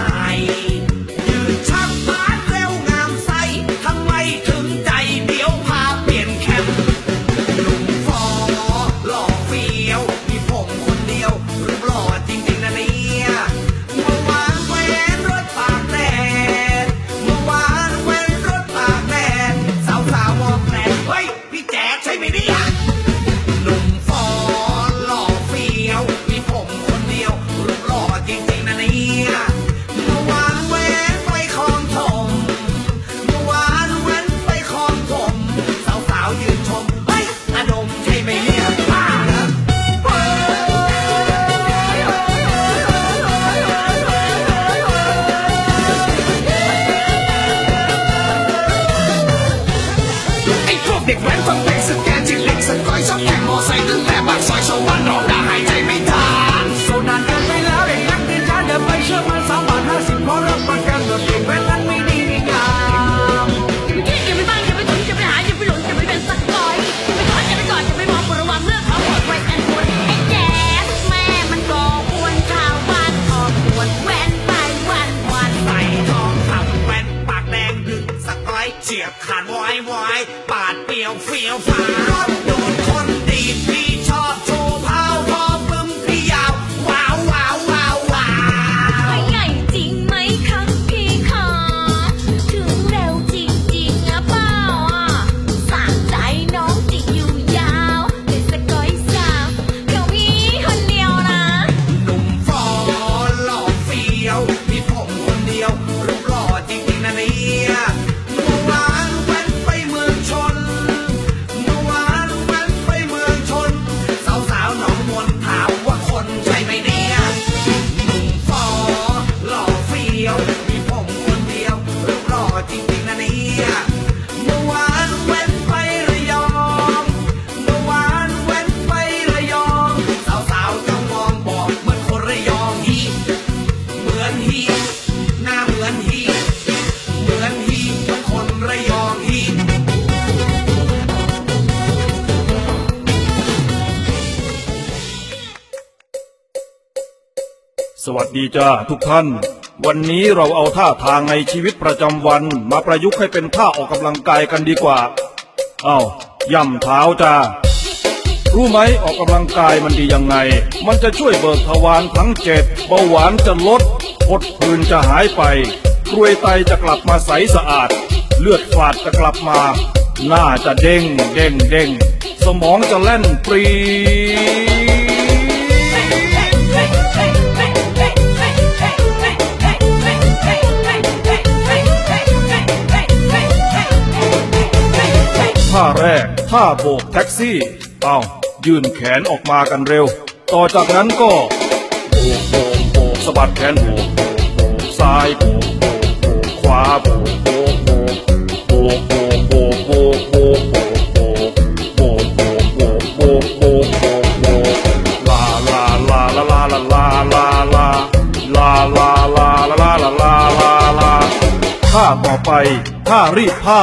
I. Big web complexity Rock, one. สวัสดีจ้าทุกท่าน วันนี้เราเอาท่าทางในชีวิตประจำวัน มาประยุกต์ให้เป็นท่าออกกำลังกายกันดีกว่า เอา้าย่ำเท้าจ้า รู้ไหมออกกำลังกายมันดียังไง มันจะช่วยเบิกทวารทั้งเจ็ดเบาหวานจะลดพดผื่นจะหายไปกรวยไตจะกลับมาใสสะอาด เลือดฝาดจะกลับมา หน้าจะเด้งเด้งเด้งสมองจะแล่นปรี ท่าแรก ท่าโบกแท็กซี่ เอายื่นแขนออกมากันเร็ว ต่อจากนั้นก็โบกโบกโบกสะบัดแขนโบกโบกโบกซ้ายโบกโบกโบกขวาโบกโบกโบกโบกโบกโบกโบกโบกโบกโบกโบกโบกโบกโบกโบกโบกโบกลาลาลาลาลาลาลาลาลาลาลาลาลาลาลาลาลาลาท่าต่อไปท่ารีดผ้า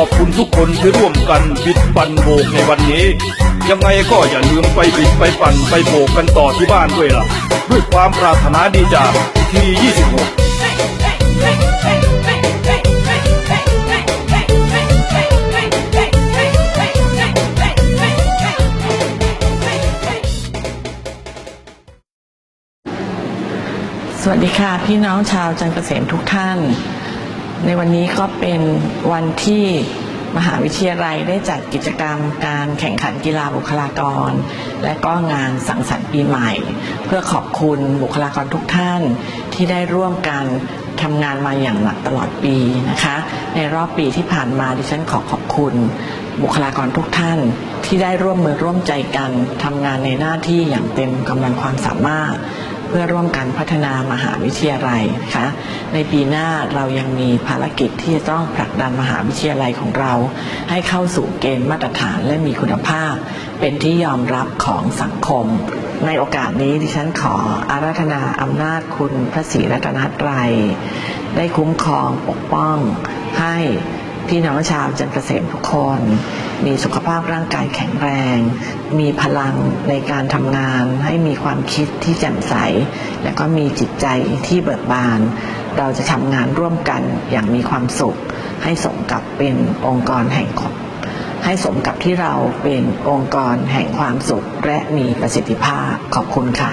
ขอบคุณทุกคนที่ร่วมกันบิดปั่นโบกในวันนี้ ยังไงก็อย่าลืมไปบิดไปปั่นไปโบกกันต่อที่บ้านด้วยล่ะ ด้วยความปรารถนาดีจากที26สวัสดีค่ะ พี่น้องชาวจันเกษมทุกท่าน ในวันนี้ก็เป็นวันที่มหาวิทยาลัยได้จัดกิจกรรมการแข่งขันกีฬาบุคลากร และก็งานสังสรรค์ปีใหม่ เพื่อขอบคุณบุคลากรทุกท่านที่ได้ร่วมกันทำงานมาอย่างหนักตลอดปีนะคะ ในรอบปีที่ผ่านมาดิฉันขอขอบคุณ บุคลากรทุกท่านที่ได้ร่วมมือร่วมใจกันทำงานในหน้าที่อย่างเต็มกำลังความสามารถ เพื่อร่วมกันพัฒนามหาวิทยาลัยนะคะในปีหน้าเรายังมีภารกิจที่จะต้องผลักดันมหาวิทยาลัยของเรา ให้เข้าสู่เกณฑ์มาตรฐานและมีคุณภาพ เป็นที่ยอมรับของสังคม ในโอกาสนี้ดิฉันขออาราธนาอำนาจคุณพระศรีรัตนตรัยได้คุ้มครองปกป้องให้พี่น้องชาวจันทร์เกษมทุกคน มีสุขภาพร่างกายแข็งแรง มีพลังในการทำงาน ให้มีความคิดที่แจ่มใส และก็มีจิตใจที่เบิกบาน เราจะทำงานร่วมกันอย่างมีความสุข ให้สมกับเป็นองค์กรแห่งของให้สมกับที่เราเป็นองค์กรแห่งความสุขและมีประสิทธิภาพขอบคุณค่ะ